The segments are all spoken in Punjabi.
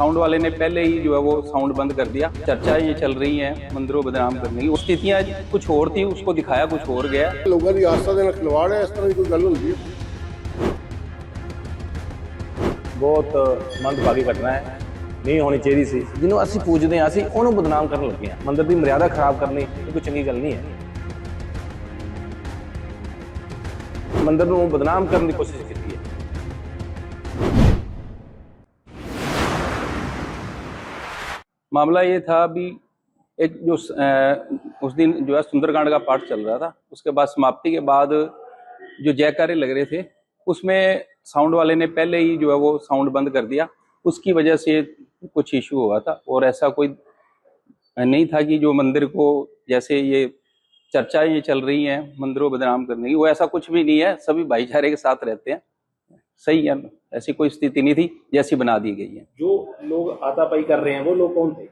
साउंड वाले ने पहले ही जो है वो साउंड बंद कर दिया चर्चा ये चल रही है मंदिरों बदनाम करने की वो स्थितियां कुछ और थी उसको दिखाया कुछ और गया ਲੋਕਾਂ ਦੀ ਆਸਥਾ ਦੇ ਨਾਲ ਖਿਲਵਾੜ ਹੈ ਇਸ ਤਰ੍ਹਾਂ ਦੀ ਕੋਈ ਗੱਲ ਹੁੰਦੀ ਹੈ ਬਹੁਤ ਮੰਦਭਾਗੀ ਘਟਨਾ ਹੈ ਨਹੀਂ ਹੋਣੀ ਚਾਹੀਦੀ ਸੀ ਜਿਹਨੂੰ ਅਸੀਂ ਪੂਜਦੇ ਹਾਂ ਅਸੀਂ ਉਹਨੂੰ ਬਦਨਾਮ ਕਰਨ ਲੱਗੇ ਹਾਂ ਮੰਦਿਰ ਦੀ ਮਰਿਆਦਾ ਖਰਾਬ ਕਰਨੀ ਇਹ ਕੋਈ ਚੰਗੀ ਗੱਲ ਨਹੀਂ ਹੈ ਮੰਦਿਰ ਨੂੰ ਬਦਨਾਮ ਕਰਨ ਦੀ ਕੋਸ਼ਿਸ਼ ਕੀਤੀ ਹੈ मामला ये था अभी एक जो उस दिन जो है सुंदरकांड का पाठ चल रहा था। उसके बाद समाप्ति के बाद जो जयकारे लग रहे थे, उसमें साउंड वाले ने पहले ही जो है वो साउंड बंद कर दिया। उसकी वजह से कुछ इशू हुआ था और ऐसा कोई नहीं था कि जो मंदिर को जैसे ये चर्चाएँ ये चल रही हैं, मंदिरों बदनाम करने की, वो ऐसा कुछ भी नहीं है। सभी भाईचारे के साथ रहते हैं। सही है ऐसी कोई स्थिति नहीं थी जैसी बना दी गई है। जो लोग आतापाई कर रहे हैं वो लोग कौन थे?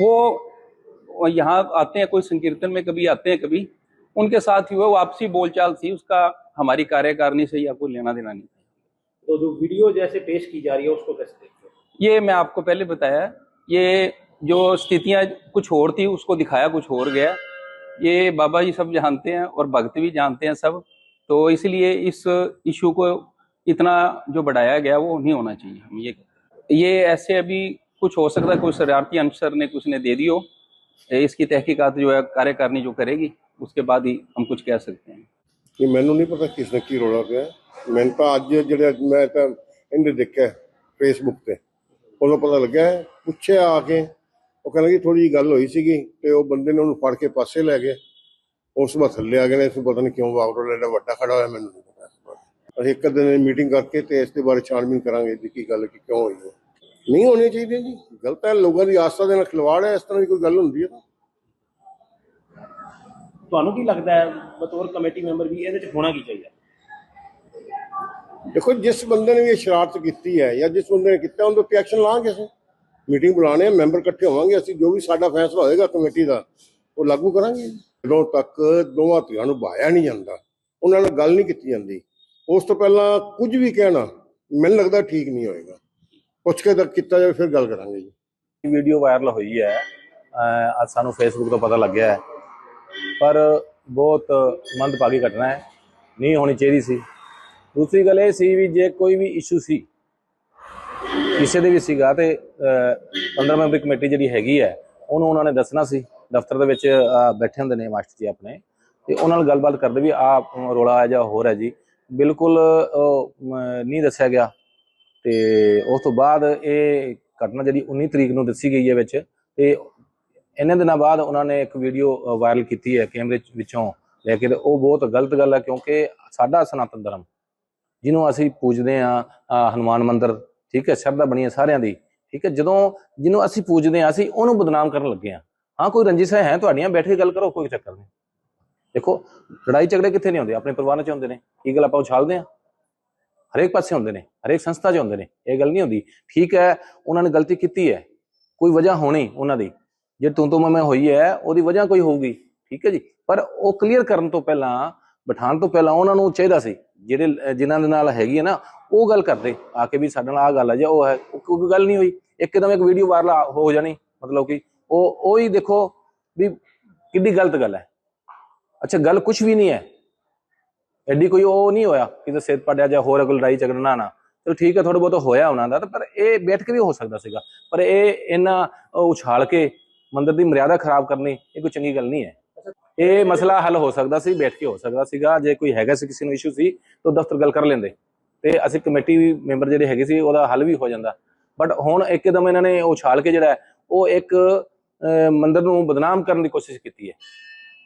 वो यहाँ आते हैं कोई संकीर्तन में कभी आते हैं कभी। उनके साथ ही वो आपसी बोलचाल थी उसका हमारी कार्यकारिणी से या कोई लेना देना नहीं था। तो जो वीडियो जैसे पेश की जा रही है उसको कैसे देखते ये मैं आपको पहले बताया ये जो स्थितियाँ कुछ और थी उसको दिखाया कुछ और गया। ये बाबा जी सब जानते हैं और भक्त भी जानते हैं सब। तो इसलिए इस इशू को इतना जो बढ़ाया गया वो नहीं होना चाहिए हम ये ये ऐसे अभी कुछ हो सकता है कोई शरारती अनसर ने कुछ ने दे दी हो इसकी तहकीकात जो है कार्यकारिणी जो करेगी उसके बाद ही हम कुछ कह सकते हैं ਕਿ ਮੈਨੂੰ ਨਹੀਂ ਪਤਾ ਕਿਸ ਨੇ ਕੀ ਰੋਲਾ ਪਿਆ ਮੈਨੂੰ ਤਾਂ ਅੱਜ ਜਿਹੜੇ ਮੈਂ ਤਾਂ ਇਹਨੇ ਦੇਖਿਆ ਫੇਸਬੁੱਕ ਤੇ ਉਦੋਂ ਪਤਾ ਲੱਗਾ ਪੁੱਛਿਆ ਆ ਕੇ ਉਹ ਕਹਿੰਦਾ ਕਿ ਥੋੜੀ ਜਿਹੀ ਗੱਲ ਹੋਈ ਸੀਗੀ ਤੇ ਉਹ ਬੰਦੇ ਨੇ ਉਹਨੂੰ ਫੜ ਕੇ ਪਾਸੇ ਲੈ ਗਏ ਉਸ ਵਾਰ ਥੱਲੇ ਆ ਗਏ ਨੇ ਇਸ ਨੂੰ ਪਤਾ ਨਹੀਂ ਕਿਉਂ ਵਾਗੜੋ ਲੈਣਾ ਵੱਡਾ ਖੜਾ ਹੋਇਆ ਮੈਨੂੰ ਨਹੀਂ ਪਤਾ ਇਸ ਬਾਰੇ ਅਸੀਂ ਇੱਕ ਦਿਨ ਮੀਟਿੰਗ ਕਰਕੇ ਤੇ ਇਸ ਦੇ ਬਾਰੇ ਛਾਣਬੀਨ ਕਰਾਂਗੇ ਜੀ ਕੀ ਗੱਲ ਕਿ ਕਿਉਂ ਹੋਈ ਹੈ। ਨਹੀਂ ਹੋਣੀ ਚਾਹੀਦੀ ਜੀ। ਗਲਤ ਹੈ ਲੋਕਾਂ ਦੀ ਆਸਥਾ ਦੇ ਨਾਲ ਖਿਲਵਾੜ ਹੈ ਇਸ ਤਰ੍ਹਾਂ ਦੀ ਕੋਈ ਗੱਲ ਹੁੰਦੀ ਹੈ ਤਾਂ। ਤੁਹਾਨੂੰ ਕੀ ਲੱਗਦਾ ਹੈ ਬਤੌਰ ਕਮੇਟੀ ਮੈਂਬਰ ਵੀ ਇਹਦੇ ਚ ਹੋਣਾ ਕੀ ਚਾਹੀਦਾ? ਦੇਖੋ ਜਿਸ ਬੰਦੇ ਨੇ ਵੀ ਇਹ ਸ਼ਰਾਰਤ ਕੀਤੀ ਹੈ ਜਾਂ ਜਿਸ ਬੰਦੇ ਨੇ ਕੀਤਾ ਉਹਦੇ ਉੱਤੇ ਐਕਸ਼ਨ ਲਾਂਗੇ ਅਸੀਂ। ਮੀਟਿੰਗ ਬੁਲਾਣੇ ਆ ਮੈਂਬਰ ਇਕੱਠੇ ਹੋਵਾਂਗੇ ਅਸੀਂ ਜੋ ਵੀ ਸਾਡਾ ਫੈਸਲਾ ਹੋਏਗਾ ਕਮੇਟੀ ਦਾ ਉਹ ਲਾਗੂ ਕਰਾਂਗੇ। ਜਦੋਂ ਤੱਕ ਦੋਵਾਂ ਧਿਰਾਂ ਨੂੰ ਬਾਇਆ ਨਹੀਂ ਜਾਂਦਾ ਉਹਨਾਂ ਨਾਲ ਗੱਲ ਨਹੀਂ ਕੀਤੀ ਜਾਂਦੀ। ਉਸ ਤੋਂ ਪਹਿਲਾਂ ਕੁਝ ਵੀ ਕਹਿਣਾ, ਮੈਨੂੰ ਲੱਗਦਾ ਠੀਕ ਨਹੀਂ ਹੋਏਗਾ। ਪੁੱਛ ਕੇ ਤੱਕ ਕੀਤਾ ਜਾਵੇ, ਫਿਰ ਗੱਲ ਕਰਾਂਗੇ ਜੀ। ਵੀਡੀਓ ਵਾਇਰਲ ਹੋਈ ਹੈ। ਅੱਜ ਸਾਨੂੰ ਫੇਸਬੁੱਕ ਤੋਂ ਪਤਾ ਲੱਗਿਆ ਹੈ। ਪਰ ਬਹੁਤ ਮੰਦਭਾਗੀ ਘਟਨਾ ਹੈ। ਨਹੀਂ ਹੋਣੀ ਚਾਹੀਦੀ ਸੀ। ਦੂਸਰੀ ਗੱਲ ਇਹ ਸੀ ਵੀ ਜੇ ਕੋਈ ਵੀ ਇਸ਼ੂ ਸੀ, ਕਿਸੇ ਦੇ ਵੀ ਸੀਗਾ ਤੇ 15 ਮੈਂਬਰੀ ਕਮੇਟੀ ਜਿਹੜੀ ਹੈਗੀ ਹੈ, ਉਹਨੂੰ ਉਹਨਾਂ ਨੇ ਦੱਸਣਾ ਸੀ। ਦਫ਼ਤਰ ਦੇ ਵਿੱਚ ਬੈਠੇ ਹੁੰਦੇ ਨੇ ਮਾਸਟਰ ਜੀ ਆਪਣੇ। ਤੇ ਉਹਨਾਂ ਨਾਲ ਗੱਲਬਾਤ ਕਰਦੇ ਵੀ ਆ ਰੋਲਾ ਆ ਜਾਂ ਹੋਰ ਹੈ ਜੀ। ਬਿਲਕੁਲ ਨਹੀਂ ਦੱਸਿਆ ਗਿਆ। ਤੇ ਉਸ ਤੋਂ ਬਾਅਦ ਇਹ ਘਟਨਾ ਜਿਹੜੀ 19 ਤਰੀਕ ਨੂੰ ਦੱਸੀ ਗਈ ਹੈ ਵਿੱਚ, ਤੇ ਇਹਨਾਂ ਦਿਨਾਂ ਬਾਅਦ ਉਹਨਾਂ ਨੇ ਇੱਕ ਵੀਡੀਓ ਵਾਇਰਲ ਕੀਤੀ ਹੈ ਕੈਮਰੇ ਵਿੱਚੋਂ। ਲੈ ਕੇ ਤੇ ਉਹ ਬਹੁਤ ਗਲਤ ਗੱਲ ਹੈ ਕਿਉਂਕਿ ਸਾਡਾ ਸਨਾਤਨ ਧਰਮ, ਜਿਹਨੂੰ ਅਸੀਂ ਪੂਜਦੇ ਆ ਹਨੂਮਾਨ ਮੰਦਿਰ, ਠੀਕ ਹੈ, ਸ਼ਰਧਾ ਬਣੀ ਹੈ ਸਾਰਿਆਂ ਦੀ, ਠੀਕ ਹੈ, ਜਦੋਂ ਜਿਹਨੂੰ ਅਸੀਂ ਪੂਜਦੇ ਆ ਅਸੀਂ ਉਹਨੂੰ ਬਦਨਾਮ ਕਰਨ ਲੱਗੇ ਆ ਹਾਂ, ਕੋਈ ਰੰਜਿਸ਼ਾਂ ਹੈ ਤੁਹਾਡੀਆਂ? ਬੈਠ ਕੇ ਗੱਲ ਕਰੋ, ਕੋਈ ਚੱਕਰ ਨਹੀਂ। ਦੇਖੋ, ਲੜਾਈ ਝਗੜੇ ਕਿੱਥੇ ਨਹੀਂ ਹੁੰਦੇ? ਆਪਣੇ ਪਰਿਵਾਰਾਂ 'ਚ ਹੁੰਦੇ ਨੇ। ਕੀ ਗੱਲ ਆਪਾਂ ਉਛਾਲਦੇ ਆ ਹਰੇਕ ਪਾਸੇ ਹੁੰਦੇ ਨੇ। ਹਰੇਕ ਸੰਸਥਾ 'ਚ ਹੁੰਦੇ ਨੇ। ਇਹ ਗੱਲ ਨਹੀਂ ਹੁੰਦੀ। ਠੀਕ ਹੈ, ਉਹਨਾਂ ਨੇ ਗਲਤੀ ਕੀਤੀ ਹੈ। ਕੋਈ ਵਜ੍ਹਾ ਹੋਣੀ ਉਹਨਾਂ ਦੀ। ਜੇ ਤੂੰ ਤੋਂ ਮੈਂ ਹੋਈ ਹੈ, ਉਹਦੀ ਵਜ੍ਹਾ ਕੋਈ ਹੋਊਗੀ। ਠੀਕ ਹੈ ਜੀ? ਪਰ ਉਹ ਕਲੀਅਰ ਕਰਨ ਤੋਂ ਪਹਿਲਾਂ, ਬਿਠਾਉਣ ਤੋਂ ਪਹਿਲਾਂ ਉਹਨਾਂ ਨੂੰ ਚਾਹੀਦਾ ਸੀ। ਜਿਹੜੇ ਅਹ ਜਿਨ੍ਹਾਂ ਦੇ ਨਾਲ ਹੈਗੀ ਹੈ ਨਾ, ਉਹ ਗੱਲ ਕਰਦੇ। ਆ ਕੇ ਵੀ ਸਾਡੇ ਨਾਲ ਆ ਗੱਲ ਹੈ ਜਾਂ ਉਹ ਹੈ। ਕੋਈ ਗੱਲ ਨਹੀਂ ਹੋਈ। ਇੱਕਦਮ ਇੱਕ ਵੀਡੀਓ ਵਾਇਰਲ ਹੋ ਜਾਣੀ। ਮਤਲਬ ਕਿ ਉਹ ਉਹ ਹੀ ਦੇਖੋ ਵੀ ਕਿੰਨੀ ਗਲਤ ਗੱਲ ਹੈ। ਅੱਛਾ, ਗੱਲ ਕੁਝ ਵੀ ਨਹੀਂ ਹੈ। ਐਡੀ ਕੋਈ ਉਹ ਨਹੀਂ ਹੋਇਆ ਕਿਤੇ ਸਿਰ ਪੜਿਆ ਜਾਂ ਹੋਰ ਕੋਈ ਲੜਾਈ ਝਗੜਾ ਨਾ। ਨਾ ਚਲੋ ਠੀਕ ਹੈ ਥੋੜਾ ਬਹੁਤ ਹੋਇਆ ਉਹਨਾਂ ਦਾ ਤਾਂ ਪਰ ਇਹ ਬੈਠ ਕੇ ਵੀ ਹੋ ਸਕਦਾ ਸੀਗਾ। ਪਰ ਇਹ ਇਹਨਾਂ ਉਛਾਲ ਕੇ ਮੰਦਰ ਦੀ ਮਰਿਆਦਾ ਖਰਾਬ ਕਰਨੀ, ਇਹ ਕੋਈ ਚੰਗੀ ਗੱਲ ਨਹੀਂ ਹੈ। ਇਹ ਮਸਲਾ ਹੱਲ ਹੋ ਸਕਦਾ ਸੀ, ਬੈਠ ਕੇ ਹੋ ਸਕਦਾ ਸੀਗਾ। ਜੇ ਕੋਈ ਹੈਗਾ ਸੀ, ਕਿਸੇ ਨੂੰ ਇਸ਼ੂ ਸੀ, ਤਾਂ ਦਫ਼ਤਰ ਗੱਲ ਕਰ ਲੈਂਦੇ। ਤੇ ਅਸੀਂ ਕਮੇਟੀ ਮੈਂਬਰ ਜਿਹੜੇ ਹੈਗੇ ਸੀ, ਉਹਦਾ ਹੱਲ ਵੀ ਹੋ ਜਾਂਦਾ। ਬਟ ਹੁਣ ਇੱਕਦਮ ਇਹਨਾਂ ਨੇ ਉਛਾਲ ਕੇ ਜਿਹੜਾ, ਉਹ ਇੱਕ ਮੰਦਰ ਨੂੰ ਬਦਨਾਮ ਕਰਨ ਦੀ ਕੋਸ਼ਿਸ਼ ਕੀਤੀ ਹੈ।